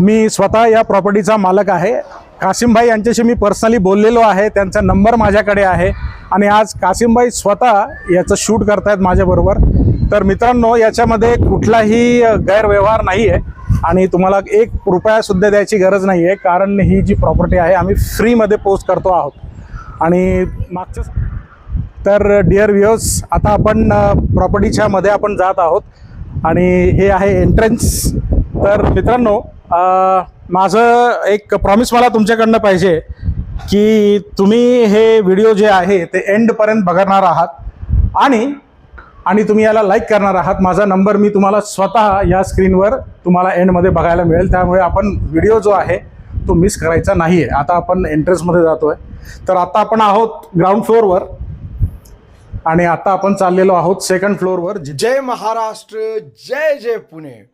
मी स्वतः या प्रॉपर्टीचा मालक आहे. कासिमभाई यांच्याशी मी पर्सनली बोललेलो आहे. त्यांचा नंबर माझ्याकडे आहे. आणि आज कासिमभाई स्वतः याचं शूट करतायत माझ्याबरोबर. तर मित्रांनो याच्यामध्ये कुठलाही गैरव्यवहार नाही आहे आणि तुम्हाला एक रुपयासुद्धा द्यायची गरज नाही आहे कारण ही जी प्रॉपर्टी आहे आम्ही फ्रीमध्ये पोस्ट करतो आहोत. आणि मागचं तर डिअर व्ह्युअर्स आता आपण प्रॉपर्टीच्या मध्ये आपण जात आहोत. आणि हे आहे एंट्रन्स तर मित्रांनो माझं एक प्रॉमिस मला तुमच्याकडनं पाहिजे की तुम्ही हे व्हिडिओ जे आहे ते एंडपर्यंत बघणार आहात. आणि आणि तुम्ही याला लाईक करणार आहात. माझा नंबर मी तुम्हाला स्वतः या स्क्रीनवर तुम्हाला एंडमध्ये बघायला मिळेल. त्यामुळे आपण व्हिडिओ जो आहे तो मिस करायचा नाही आहे आता आपण एंट्रन्समध्ये जातो आहे तर आता आपण आहोत ग्राउंड फ्लोअरवर आणि आता आपण चाललेलो आहोत सेकंड फ्लोअरवर जय महाराष्ट्र जय जय पुणे.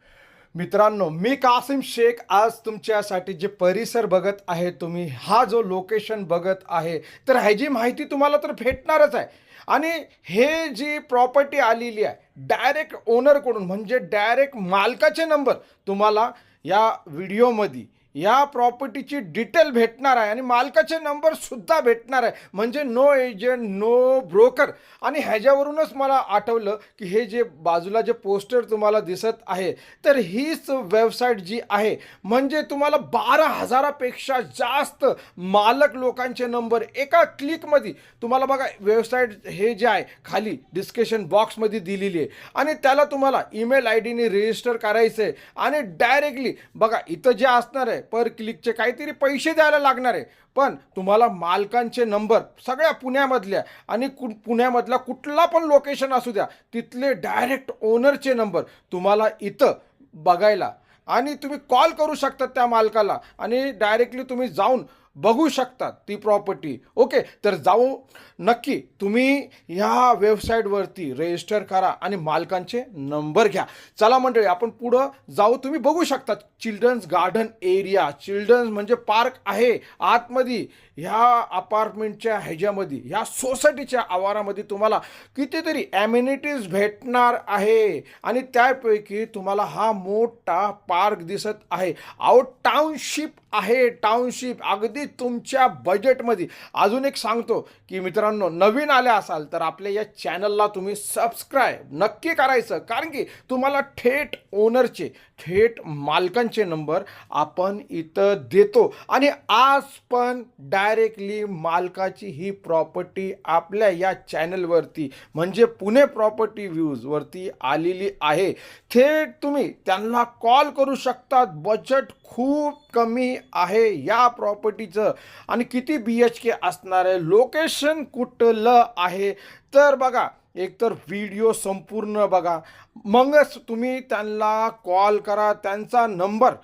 मित्रांनो मी कासिम शेख. आज तुमच्यासाठी जे परिसर बघत आहे तुम्ही हा जो लोकेशन बघत आहे तर ह्याची माहिती तुम्हाला तर भेटणारच आहे. आणि हे जी प्रॉपर्टी आलेली आहे डायरेक्ट ओनरकडून म्हणजे डायरेक्ट मालकाचे नंबर तुम्हाला या व्हिडिओमध्ये या प्रॉपर्टीची डिटेल भेटणार आहे आणि मालकाचे नंबर सुद्धा भेटणार आहे. म्हणजे नो एजंट नो ब्रोकर आणि ह्याच्यावरूनच मला आठवलं की हे जे बाजूला जे पोस्टर तुम्हाला दिसत आहे तर हीच वेबसाईट जी आहे म्हणजे तुम्हाला बारा हजारापेक्षा जास्त मालक लोकांचे नंबर एका क्लिकमध्ये तुम्हाला बघा वेबसाईट हे जे आहे खाली डिस्कशन बॉक्समध्ये दिलेली आहे. आणि त्याला तुम्हाला ईमेल आय डीने रजिस्टर करायचं आहे आणि डायरेक्टली बघा इथं जे असणार आहे पर क्लिकचे काहीतरी पैसे द्यायला लागणार आहे. पण तुम्हाला मालकांचे नंबर सगळ्या पुण्यामधल्या आणि कु पुण्यामधला कुठला पण लोकेशन असू द्या तिथले डायरेक्ट ओनरचे नंबर तुम्हाला इथं बघायला. आणि तुम्ही कॉल करू शकता त्या मालकाला आणि डायरेक्टली तुम्ही जाऊन बघू शकता ती प्रॉपर्टी ओके तर जाऊ नक्की तुम्ही ह्या वेबसाईटवरती रजिस्टर करा आणि मालकांचे नंबर घ्या. चला मंडळी आपण पुढं जाऊ तुम्ही बघू शकता चिल्ड्रन्स गार्डन एरिया. चिल्ड्रन्स म्हणजे पार्क आहे. आतमध्ये ह्या अपार्टमेंटच्या ह्याच्यामध्ये ह्या सोसायटीच्या आवारामध्ये तुम्हाला कितीतरी ॲम्युनिटीज भेटणार आहे. आणि त्यापैकी तुम्हाला हा मोठा पार्क दिसत आहे. आउट टाउनशिप आहे. टाउनशिप अगदी तुमच्या बजेटमध्ये अजून एक सांगतो की मित्रांनो नवीन आल्या असाल तर आपल्या या चॅनलला तुम्ही सबस्क्राईब नक्की करायचं. कारण की तुम्हाला थेट ओनरचे थेट मालकांचे नंबर आपण इथं देतो. आणि आज पण डायरेक्टली मालकाची ही प्रॉपर्टी आपल्या या चॅनलवरती म्हणजे पुणे प्रॉपर्टी व्ह्यूजवरती आलेली आहे. थेट तुम्ही त्यांना कॉल करू शकतात. बजेट खूप कमी आहे या प्रॉपर्टीचं. आणि किती बी एच के असणार आहे लोकेशन कुठलं आहे? तर बघा एकतर व्हिडिओ संपूर्ण बघा. मगच तुम्ही त्यांना कॉल करा त्यांचा नंबर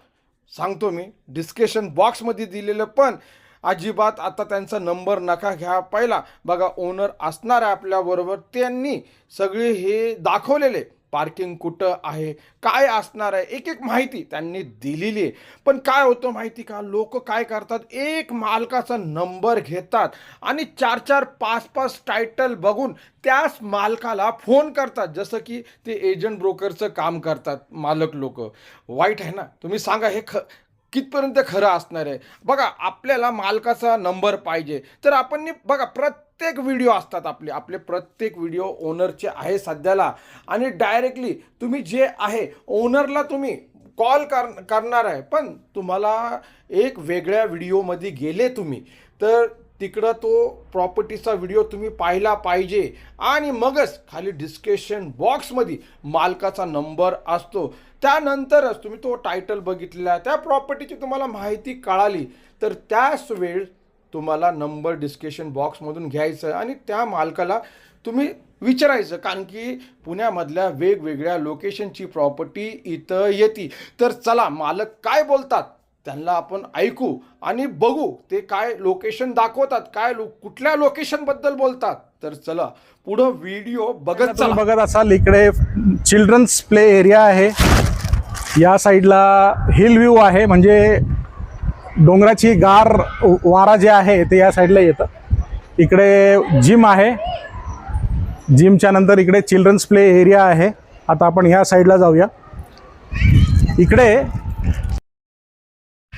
सांगतो मी डिस्क्रिप्शन बॉक्समध्ये दिलेलं पण अजिबात आता त्यांचा नंबर नका घ्या. पहिला बघा ओनर असणार आहे आपल्याबरोबर त्यांनी सगळे हे दाखवलेले. पार्किंग कुठं आहे काय असणार आहे एक एक माहिती त्यांनी दिलेली आहे. पण काय होतं माहिती का? लोक काय करतात? एक मालकाचा नंबर घेतात आणि चार चार पाच पाच टायटल बघून त्याच मालकाला फोन करतात. जसं की ते एजंट ब्रोकरचं काम करतात मालक लोक. वाईट आहे ना? तुम्ही सांगा हे ख कितपर्यंत खरं असणार आहे? बघा आपल्याला मालकाचा नंबर पाहिजे. तर आपण नी- बघा प्रत्येक व्हिडिओ असतात आपले. आपले प्रत्येक व्हिडिओ ओनरचे आहे सध्याला. आणि डायरेक्टली तुम्ही जे आहे ओनरला तुम्ही कॉल कर करणार आहे. पण तुम्हाला एक वेगळ्या व्हिडिओमध्ये गेले तुम्ही. तर तिकडं तो प्रॉपर्टीचा व्हिडिओ तुम्ही पाहिला पाहिजे. आणि मगच खाली डिस्क्रिप्शन बॉक्समध्ये मालकाचा नंबर असतो. त्यानंतरच तुम्ही तो टायटल बघितलेला त्या प्रॉपर्टीची तुम्हाला माहिती कळाली. तर त्याच वेळ तुम्हाला नंबर डिस्क्रिप्शन बॉक्समधून घ्यायचं आणि त्या मालकाला तुम्ही विचारायचं. कारण की पुण्यामधल्या वेगवेगळ्या लोकेशनची प्रॉपर्टी इथं येते. तर चला मालक काय बोलतात? त्यांना आपण ऐकू आणि बघू ते काय लोकेशन दाखवतात काय लो कुठल्या लोकेशनबद्दल बोलतात. तर चला पुढं व्हिडिओ बघत चला. बघत असाल इकडे चिल्ड्रन्स प्ले एरिया आहे. या साईडला हिल व्ह्यू आहे म्हणजे डोंगराची गार वारा जे आहे ते या साईडला येतं. इकडे जिम आहे. जिमच्या नंतर इकडे चिल्ड्रन्स प्ले एरिया आहे. आता आपण ह्या साईडला जाऊया. इकडे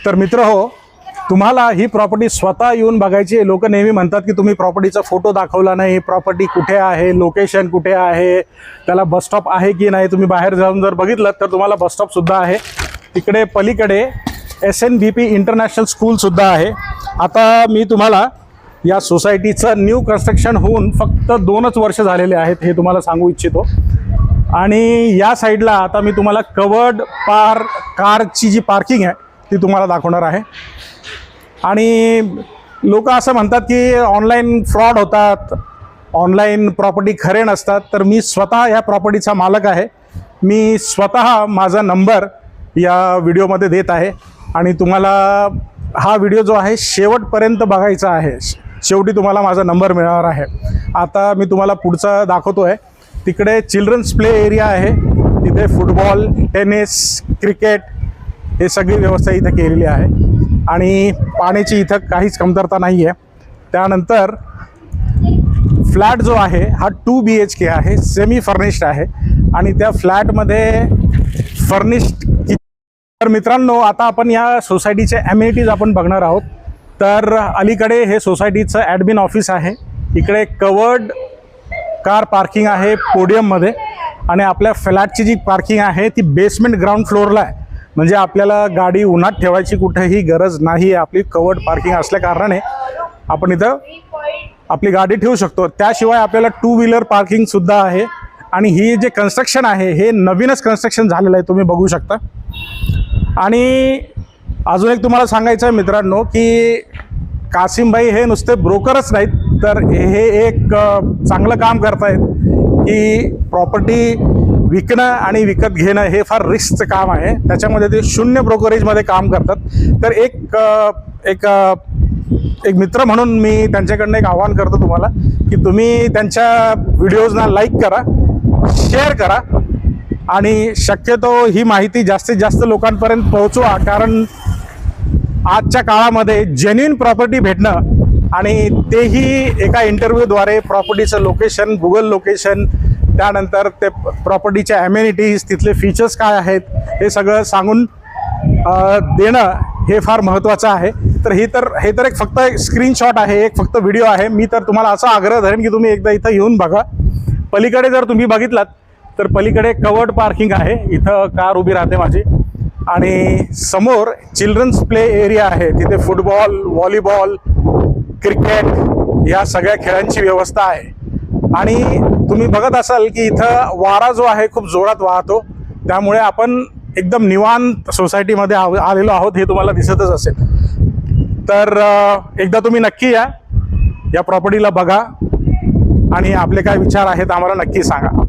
तर मित्र हो तुम्हाला ही प्रॉपर्टी स्वतः येऊन बघायची लोक नेहमी म्हणतात की तुम्ही प्रॉपर्टीचा फोटो दाखवला नाही. प्रॉपर्टी कुठे आहे? लोकेशन कुठे आहे? त्याला बसस्टॉप आहे की नाही? तुम्ही बाहेर जाऊन जर बघितलं तर तुम्हाला बसस्टॉपसुद्धा आहे. तिकडे पलीकडे S N B P international स्कूलसुद्धा आहे. आता मी तुम्हाला या सोसायटीचं न्यू कन्स्ट्रक्शन होऊन फक्त दोनच वर्ष झालेले आहेत हे तुम्हाला सांगू इच्छितो. आणि या साईडला आता मी तुम्हाला कवर्ड पार कारची जी पार्किंग आहे ती तुम्हाला दाखवणार आहे. आणि लोक असं म्हणतात की ऑनलाईन फ्रॉड होतात ऑनलाईन प्रॉपर्टी खरे नसतात. तर मी स्वतः या प्रॉपर्टीचा मालक आहे. मी स्वतः माझा नंबर या व्हिडिओमध्ये देत आहे. आणि तुम्हाला हा व्हिडिओ जो आहे शेवटपर्यंत बघायचा आहे. शेवटी तुम्हाला माझा नंबर मिळणार आहे. आता मी तुम्हाला पुढचा दाखवतो आहे तिकडे चिल्ड्रन्स प्ले एरिया आहे. तिथे फुटबॉल टेनिस क्रिकेट हे सगळी व्यवस्था इथं केलेली आहे. आणि पाण्याची इथं काहीच कमतरता नाही आहे. त्यानंतर फ्लॅट जो आहे हा टू बी एच के आहे सेमी फर्निश्ड आहे. आणि त्या फ्लॅटमध्ये फर्निश्ड तर मित्रांनो आता आपण या सोसायटीचे ॲम्युनिटीज आपण बघणार आहोत. तर अलीकडे हे सोसायटीचं ॲडमिन ऑफिस आहे. इकडे कवर्ड कार पार्किंग आहे पोडियममध्ये आणि आपल्या फ्लॅटची जी पार्किंग आहे ती बेसमेंट ग्राउंड फ्लोअरला आहे. म्हणजे आपल्याला गाडी उन्हात ठेवायची कुठेही गरज नाही आहे. आपली कवर्ड पार्किंग असल्या कारणाने आपण इथं आपली गाडी ठेवू शकतो. त्याशिवाय आपल्याला टू व्हीलर पार्किंगसुद्धा आहे. आणि ही जे कन्स्ट्रक्शन आहे हे नवीनच कन्स्ट्रक्शन झालेलं आहे. तुम्ही बघू शकता. आणि अजून एक तुम्हाला सांगायचं आहे मित्रांनो की कासिमबाई हे नुसते ब्रोकरच नाहीत तर हे एक चांगलं काम करतायत की प्रॉपर्टी विकणं आणि विकत घेणं हे फार रिस्कचं काम आहे. त्याच्यामध्ये ते शून्य ब्रोकरेजमध्ये काम करतात. तर एक एक एक मित्र म्हणून मी त्यांच्याकडनं एक आव्हान करतो तुम्हाला की तुम्ही त्यांच्या व्हिडिओजना लाईक करा शेअर करा आणि शक्यतो ही माहिती जास्तीत जास्त लोकांपर्यंत पोहोचवा. कारण आजच्या काळामध्ये जेन्युन प्रॉपर्टी भेटणं आणि तेही एका इंटरव्ह्यूद्वारे प्रॉपर्टीचं लोकेशन गुगल लोकेशन त्यानंतर ते प्रॉपर्टीच्या ॲम्युनिटीज तिथले फीचर्स काय आहेत हे सगळं सांगून देणं हे फार महत्त्वाचं आहे. तर ही तर हे तर एक फक्त एक स्क्रीनशॉट आहे एक फक्त व्हिडिओ आहे. मी तर तुम्हाला असा आग्रह धरेन की तुम्ही एकदा इथं येऊन बघा. पलीकडे जर तुम्ही बघितलात तर पलीकडे कवर्ड पार्किंग आहे. इथं कार उभी राहते माझी. आणि समोर चिल्ड्रन्स प्ले एरिया आहे. तिथे फुटबॉल व्हॉलीबॉल क्रिकेट या सगळ्या खेळांची व्यवस्था आहे. आणि तुम्ही बघत असाल की इथं वारा जो आहे खूप जोरात वाहतो. त्यामुळे आपण एकदम निवांत सोसायटीमध्ये आलेलो आहोत हे तुम्हाला दिसतच असेल. तर एकदा तुम्ही नक्की या. या प्रॉपर्टीला बघा. आणि आपले काय विचार आहेत आम्हाला नक्की सांगा.